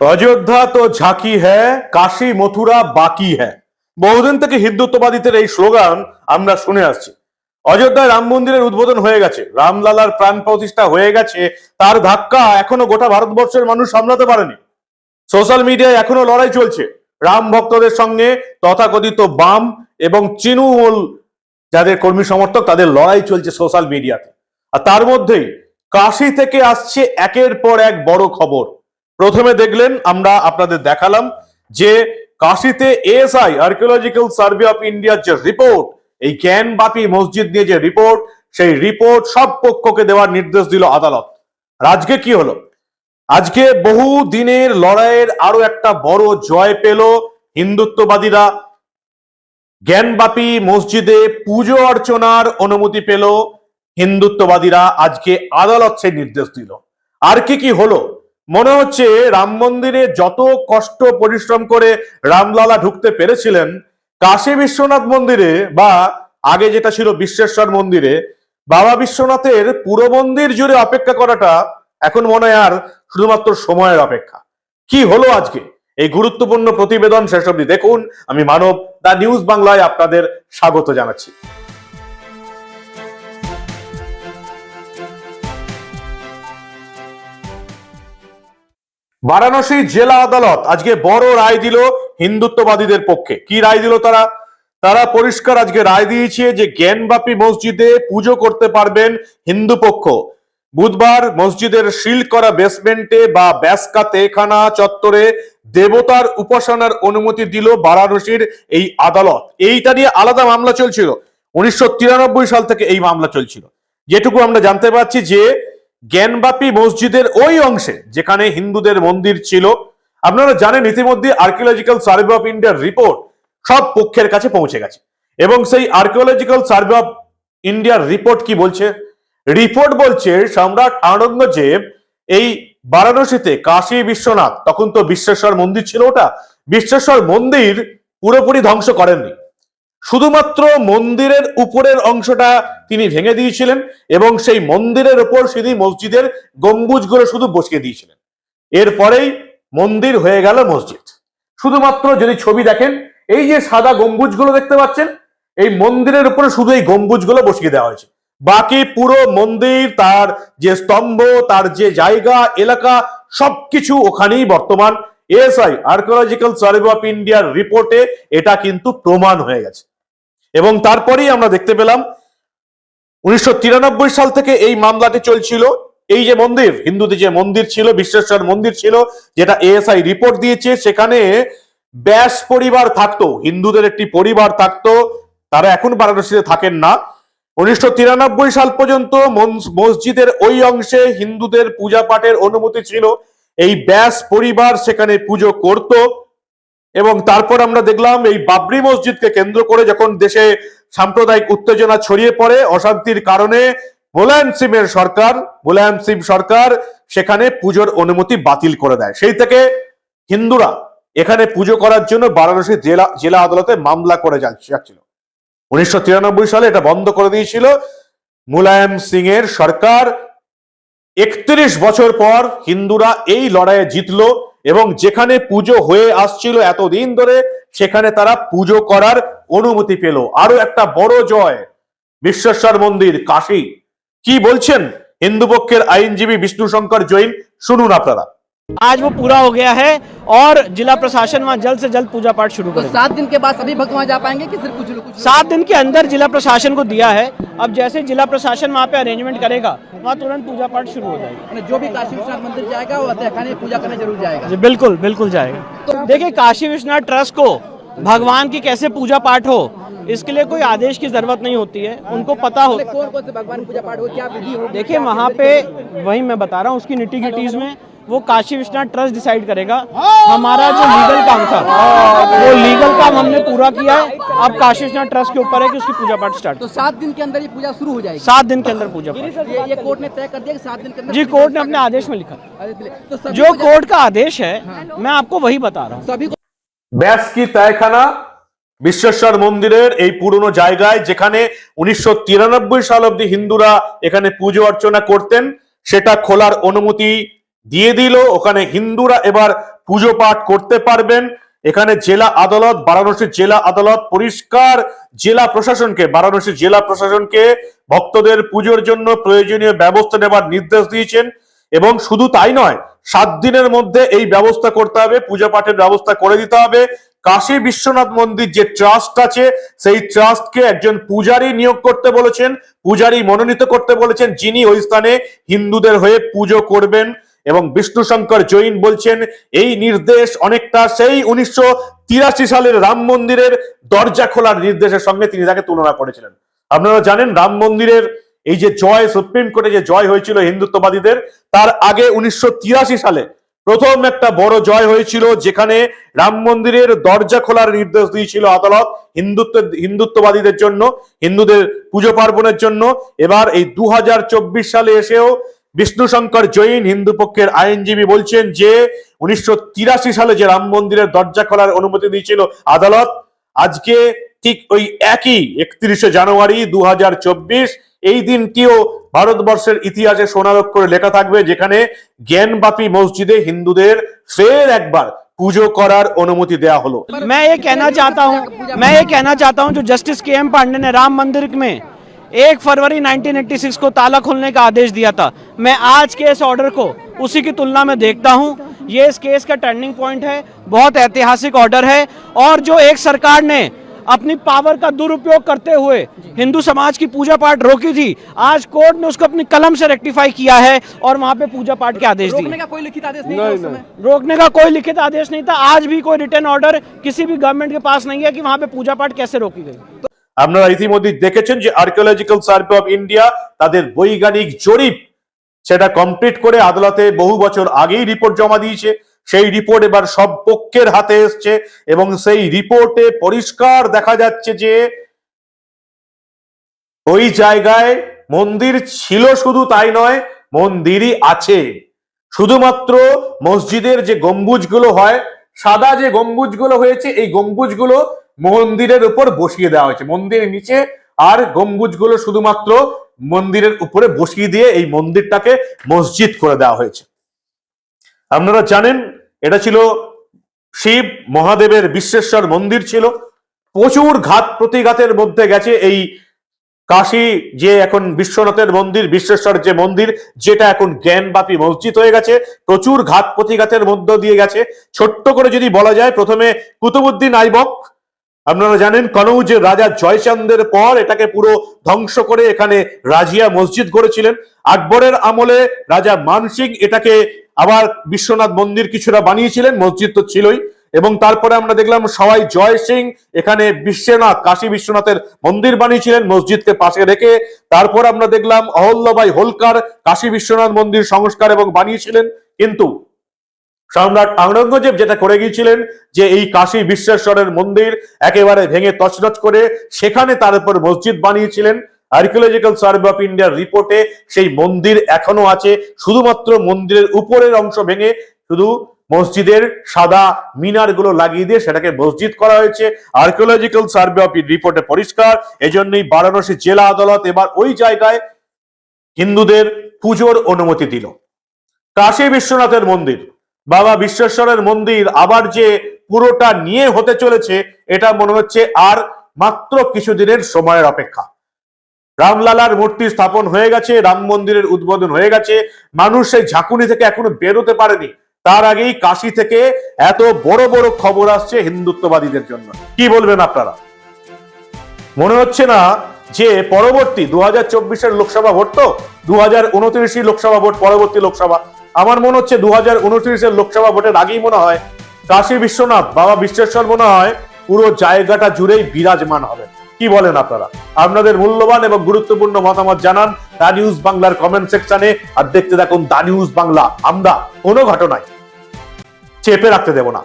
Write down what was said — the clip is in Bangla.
অযোধ্যা তো ঝাঁকি হ্যায় কাশী মথুরা বাকি হ্যায় বহুদিন থেকে হিন্দুত্ববাদীদের এই স্লোগান আমরা শুনে আসছি। অযোধ্যায় রাম মন্দিরের উদ্বোধন হয়ে গেছে, রামলালার প্রাণ প্রতিষ্ঠা হয়ে গেছে, তার ধাক্কা এখনও গোটা ভারতবর্ষের মানুষ সামলাতে পারেনি। সোশ্যাল মিডিয়ায় এখনও লড়াই চলছে, রাম ভক্তদের সঙ্গে তথাকথিত বাম এবং তৃণমূল যাদের কর্মী সমর্থক, তাদের লড়াই চলছে সোশ্যাল মিডিয়াতে। আর তার মধ্যেই কাশি থেকে আসছে একের পর এক বড় খবর। প্রথমে দেখলেন, আমরা আপনাদের দেখালাম যে কাশিতে এএসআই আর্কিওলজিক্যাল সার্ভে অফ ইন্ডিয়ার যে রিপোর্ট এই জ্ঞানবাপী মসজিদ নিয়ে যে রিপোর্ট সেই রিপোর্ট সব পক্ষকে দেওয়ার নির্দেশ দিল আদালত। আজকে কি হলো? আজকে বহু দিনের লড়াইয়ের আরও একটা বড় জয় পেল হিন্দুত্ববাদীরা। জ্ঞানবাপী মসজিদে পুজো অর্চনার অনুমতি পেল হিন্দুত্ববাদীরা। আজকে আদালত সেই নির্দেশ দিল। আর কি কি হলো? মনে হচ্ছে রাম মন্দিরে যত কষ্ট, পরিশ্রম করে রামলালা ঢুকতে পেরেছিলেন, কাশী বিশ্বনাথ মন্দিরে বা আগে যেটা ছিল বিশ্বেশ্বর মন্দিরে, বাবা বিশ্বনাথের পুরো মন্দির জুড়ে অপেক্ষা করাটা এখন মনে হয় আর শুধুমাত্র সময়ের অপেক্ষা। কি হলো আজকে? এই গুরুত্বপূর্ণ প্রতিবেদন শেষ অবধি দেখুন। আমি মানব দা নিউজ বাংলায় আপনাদের স্বাগত জানাচ্ছি। বারাণসী জেলা আদালত আজকে বড় রায় দিল হিন্দুত্ববাদীদের পক্ষে। কি রায় দিল তারা? তারা পরিষ্কার আজকে রায় দিয়েছে যে জ্ঞানবাপী মসজিদে পুজো করতে পারবেন হিন্দু পক্ষ। বুধবার মসজিদের সিল করা বেসমেন্টে বা ব্যাসকা তেখানা চত্বরে দেবতার উপাসনার অনুমতি দিল বারাণসীর এই আদালত। এইটা নিয়ে আলাদা মামলা চলছিল। উনিশশো তিরানব্বই সাল থেকে এই মামলা চলছিল। যেটুকু আমরা জানতে পারছি যে জ্ঞানবাপী মসজিদের ওই অংশে, যেখানে হিন্দুদের মন্দির ছিল, আপনারা জানেন ইতিমধ্যে আর্কিওলজিক্যাল সার্ভে অফ ইন্ডিয়ার রিপোর্ট সব পক্ষের কাছে পৌঁছে গেছে। এবং সেই আর্কিওলজিক্যাল সার্ভে অফ ইন্ডিয়ার রিপোর্ট কি বলছে? রিপোর্ট বলছে, সম্রাট আনন্দজেব এই বারাণসীতে কাশী বিশ্বনাথ, তখন তো বিশ্বেশ্বর মন্দির ছিল ওটা, বিশ্বেশ্বর মন্দির পুরোপুরি ধ্বংস করেননি। শুধুমাত্র মন্দিরের উপরের অংশটা তিনি ভেঙে দিয়েছিলেন এবং সেই মন্দিরের উপর তিনি মসজিদের গম্বুজগুলো শুধু বসিয়ে দিয়েছিলেন। এরপরেই মন্দির হয়ে গেল মসজিদ। শুধুমাত্র যদি ছবি দেখেন, এই যে সাদা গম্বুজগুলো দেখতে পাচ্ছেন, এই মন্দিরের উপরে শুধু এই গম্বুজগুলো বসিয়ে দেওয়া হয়েছে। বাকি পুরো মন্দির, তার যে স্তম্ভ, তার যে জায়গা, এলাকা, সবকিছু ওখানেই বর্তমান। এএসআই আর্কিওলজিক্যাল সার্ভে অফ ইন্ডিয়ার রিপোর্টে এটা কিন্তু প্রমাণ হয়ে গেছে। এবং তারপরেই আমরা দেখতে পেলাম উনিশশো তিরানব্বই সাল থেকে এই মামলাটি চলছিল। এই যে মন্দির, হিন্দুদের যে মন্দির ছিল, বিশ্বেশ্বর মন্দির ছিল, যেটা এএসআই রিপোর্ট দিয়েছে, সেখানে ব্যাস পরিবার থাকতো, হিন্দুদের একটি পরিবার থাকতো, তারা এখন বারাণসীতে থাকেন না। উনিশশো তিরানব্বই সাল পর্যন্ত মসজিদের ওই অংশে হিন্দুদের পূজা পাঠের অনুমতি ছিল। এই ব্যাস পরিবার সেখানে পুজো করত। এবং তারপর আমরা দেখলাম এই বাবরি মসজিদকে কেন্দ্র করে যখন দেশে সাম্প্রদায়িক উত্তেজনা ছড়িয়ে পড়ে, অশান্তির কারণে মুলায়ম সিমের সরকার, মুলায়ম সিম সরকার সেখানে পুজোর অনুমতি বাতিল করে দেয়। সেই থেকে হিন্দুরা এখানে পুজো করার জন্য বারাণসী জেলা জেলা আদালতে মামলা করে যাচ্ছে- যাচ্ছিল। উনিশশো তিরানব্বই সালে এটা বন্ধ করে দিয়েছিল। মুলায়ম সিং এর সরকার একত্রিশ বছর পর হিন্দুরা এই লড়াইয়ে জিতলো। এবং যেখানে পুজো হয়ে আসছিল এতদিন ধরে, সেখানে তারা পুজো করার অনুমতি পেল। আরও একটা বড় জয়, বিশ্বেশ্বর মন্দির, কাশী। কি বলছেন? হিন্দু পক্ষের আইনজীবী বিষ্ণু শঙ্কর জৈন, শুনুন আপনারা। आज वो पूरा हो गया है और जिला प्रशासन वहाँ जल्द से जल्द पूजा पाठ शुरू तो सात दिन के बाद सभी भक्त वहाँ जा पाएँगे कि सिर्फ़ कुछ लोग सात दिन के अंदर जिला प्रशासन को दिया है। अब जैसे जिला प्रशासन वहाँ पे अरेंजमेंट करेगा वहाँ तुरंत पूजा पाठ शुरू हो जाएगी। जो भी काशी विश्वनाथ मंदिर जाएगा वो तहखाने पूजा करने ज़रूर जाएगा। जी बिल्कुल बिल्कुल जाएगा। तो देखिए काशी विश्वनाथ ट्रस्ट को भगवान की कैसे पूजा पाठ हो इसके लिए कोई आदेश की ज़रूरत नहीं होती है। उनको पता हो कौन कौन से भगवान पूजा पाठ हो क्या विधि हो? देखिए वहाँ पे वही मैं बता रहा हूँ उसकी निटी गिटीज में वो काशी विश्वनाथ ट्रस्ट डिसाइड करेगा हमारा जो लीगल काम था वो लीगल काम हमने पूरा किया है अब काशी विश्वनाथ ट्रस्ट के ऊपर है कि उसकी पूजा पाठ स्टार्ट तो सात दिन के अंदर ये पूजा शुरू हो जाएगी सात दिन के अंदर पूजा पाठ ये, ये कोर्ट ने तय कर दिया कि सात दिन के अंदर जी पूजा कोर्ट ने start अपने आदेश में लिखा अरे दिले। तो सभी जो पूजा- कोर्ट का आदेश है मैं आपको वही बता रहा हूँ सभी को ব্যাস কি তায়খানা বিশ্বেশ্বর মন্দিরের এই পুরনো জায়গায় যেখানে উনিশশো সাল অব্দি হিন্দুরা এখানে পুজো অর্চনা করতেন সেটা খোলার অনুমতি দিয়ে দিল। ওখানে হিন্দুরা এবার পুজো পাঠ করতে পারবেন। এখানে জেলা আদালত, বারাণসী জেলা আদালত পরিষ্কার জেলা প্রশাসনকে, বারাণসী জেলা প্রশাসনকে ভক্তদের পুজোর জন্য প্রয়োজনীয় ব্যবস্থা নেবার নির্দেশ দিয়েছেন। এবং শুধু তাই নয়, সাত দিনের মধ্যে এই ব্যবস্থা করতে হবে, পূজা পাঠের ব্যবস্থা করে দিতে হবে। কাশী বিশ্বনাথ মন্দির যে ট্রাস্ট আছে, সেই ট্রাস্টকে একজন পূজারী নিয়োগ করতে বলেছেন, পূজারী মনোনীত করতে বলেছেন, যিনি ওই স্থানে হিন্দুদের হয়ে পুজো করবেন। এবং বিষ্ণু শঙ্কর জৈন বলছেন, এই নির্দেশ অনেকটা সেই উনিশশো তিরাশি সালের রাম মন্দিরের দরজা খোলার নির্দেশের সঙ্গে তিনি তাকে তুলনা করেছিলেন। আপনারা জানেন, রাম মন্দিরের এই যে জয়, সুপ্রিম কোর্টে যে জয় হয়েছিল হিন্দুত্ববাদীদের, তার আগে উনিশশো তিরাশি সালে প্রথম একটা বড় জয় হয়েছিল, যেখানে রাম মন্দিরের দরজা খোলার নির্দেশ দিয়েছিল আদালত হিন্দুত্ব, হিন্দুত্ববাদীদের জন্য, হিন্দুদের পুজো পার্বণের জন্য। এবার এই দু হাজার চব্বিশ সালে এসেও বিষ্ণু শঙ্কর জৈন হিন্দু পক্ষের আইনজীবী বলছেন যে উনিশশো সালে যে রাম মন্দিরের দরজা খোলার অনুমতি দিয়েছিল আদালত আজকে ঠিক ওই একই একত্রিশে জানুয়ারি দু এই দিনটিও ভারতবর্ষের ইতিহাসে সোনারক্ষরে লেখা থাকবে যেখানে জ্ঞানবাপী মসজিদে হিন্দুদের ফের একবার পুজো করার অনুমতি দেয়া হলো मैं ये कहना चाहता हूँ मैं ये कहना चाहता हूँ जो जस्टिस के एम पांडे ने राम मंदिर में एक फरवरी 1986 को ताला खोलने का आदेश दिया था। मैं आज के इस ऑर्डर को उसी की तुलना में देखता हूँ। ये इस केस का टर्निंग पॉइंट है बहुत ऐतिहासिक ऑर्डर है और जो एक सरकार ने अपनी पावर का दुरुपयोग करते हुए हिंदू समाज की पूजा पाठ रोकी थी आज कोर्ट ने उसको अपनी कलम से रेक्टिफाई किया है और वहाँ पे पूजा पाठ के आदेश दिए। रोकने का कोई लिखित आदेश नहीं था उस समय। रोकने का कोई लिखित आदेश नहीं था। आज भी कोई रिटर्न ऑर्डर किसी भी गवर्नमेंट के पास नहीं है कि वहाँ पे पूजा पाठ कैसे रोकी गई। আপনারা ইতিমধ্যে দেখেছেন যে আর্কিওলজিক্যাল সার্ভে অফ ইন্ডিয়া তাদের বৈজ্ঞানিক জরিপ, সেটা কমপ্লিট করে আদালতে বহু বছর আগেই রিপোর্ট জমা দিয়েছে। সেই রিপোর্ট এবার সব পক্ষের হাতে এসছে এবং সেই রিপোর্টে পরিষ্কার দেখা যাচ্ছে যে ওই জায়গায় মন্দির ছিল শুধু তাই নয়, মন্দিরই আছে। শুধুমাত্র মসজিদের যে গম্বুজগুলো হয়, সাদা যে গম্বুজগুলো হয়েছে, এই গম্বুজগুলো মন্দিরের উপর বসিয়ে দেওয়া হয়েছে। মন্দিরের নিচে আর গম্বুজগুলো শুধুমাত্র মন্দিরের উপরে বসিয়ে দিয়ে এই মন্দিরটাকে মসজিদ করে দেওয়া হয়েছে। আপনারা জানেন, এটা ছিল শিব মহাদেবের বিশ্বেশ্বর মন্দির ছিল। প্রচুর ঘাত প্রতিঘাতের মধ্যে গেছে এই কাশী যে এখন বিশ্বনাথের মন্দির, বিশ্বেশ্বর যে মন্দির, যেটা এখন জ্ঞানবাপী মসজিদ হয়ে গেছে, প্রচুর ঘাত প্রতিঘাতের মধ্য দিয়ে গেছে। ছোট্ট করে যদি বলা যায়, প্রথমে কুতুবুদ্দিন আইবক আপনারা জানেন কনৌজের রাজা জয়চন্দের পর এটাকে পুরো ধ্বংস করে এখানে রাজিয়া মসজিদ গড়েছিলেন। আকবরের আমলে রাজা মানসিং এটাকে আবার বিশ্বনাথ মন্দির কিছুটা বানিয়েছিলেন, মসজিদ তো ছিলই। এবং তারপরে আমরা দেখলাম সবাই জয় সিং এখানে বিশ্বনাথ, কাশী বিশ্বনাথের মন্দির বানিয়েছিলেন, মসজিদকে পাশে রেখে। তারপর আমরা দেখলাম অহল্যবাই হোলকার কাশী বিশ্বনাথ মন্দির সংস্কার এবং বানিয়েছিলেন। কিন্তু সম্রাট আওরঙ্গজেব যেটা করে গিয়েছিলেন যে এই কাশী বিশ্বেশ্বরের মন্দির একেবারে ভেঙে তছনছ করে সেখানে তার উপর মসজিদ বানিয়েছিলেন। আর্কিওলজিক্যাল সার্ভে অফ ইন্ডিয়ার রিপোর্টে সেই মন্দির এখনও আছে। শুধুমাত্র মন্দিরের উপরের অংশ ভেঙে শুধু মসজিদের সাদা মিনারগুলো লাগিয়ে দিয়ে সেটাকে মসজিদ করা হয়েছে। আর্কিওলজিক্যাল সার্ভে অফ রিপোর্টে পরিষ্কার। এজন্যই বারাণসী জেলা আদালত এবার ওই জায়গায় হিন্দুদের পুজোর অনুমতি দিল। কাশী বিশ্বনাথের মন্দির। বাবা বিশ্বেশ্বরের মন্দির আবার যে পুরোটা নিয়ে হতে চলেছে, এটা মনে হচ্ছে আর মাত্র কিছুদিনের সময়ের অপেক্ষা। রামলালার মূর্তি স্থাপন হয়ে গেছে, রাম মন্দিরের উদ্বোধন হয়ে গেছে, মানুষ সেই ঝাঁকুনি থেকে এখনও বেরোতে পারেনি। তার আগেই কাশি থেকে এত বড় বড় খবর আসছে হিন্দুত্ববাদীদের জন্য। কি বলবেন আপনারা? মনে হচ্ছে না যে পরবর্তী দু হাজার চব্বিশের লোকসভা ভোট তো, দু হাজার লোকসভা ভোট, পরবর্তী লোকসভা। আমার মনে হচ্ছে দু হাজার লোকসভা ভোটের আগেই মনে হয় কাশী বিশ্বনাথ, বাবা বিশ্বেশ্বর মনে হয় পুরো জায়গাটা জুড়েই বিরাজমান হবে। কি বলেন আপনারা? আপনাদের মূল্যবান এবং গুরুত্বপূর্ণ মতামত জানান দা নিউজ বাংলার কমেন্ট সেকশনে আর দেখতে থাকুন দা নিউজ বাংলা। আমরা কোনো ঘটনায় চেপে রাখতে দেব না।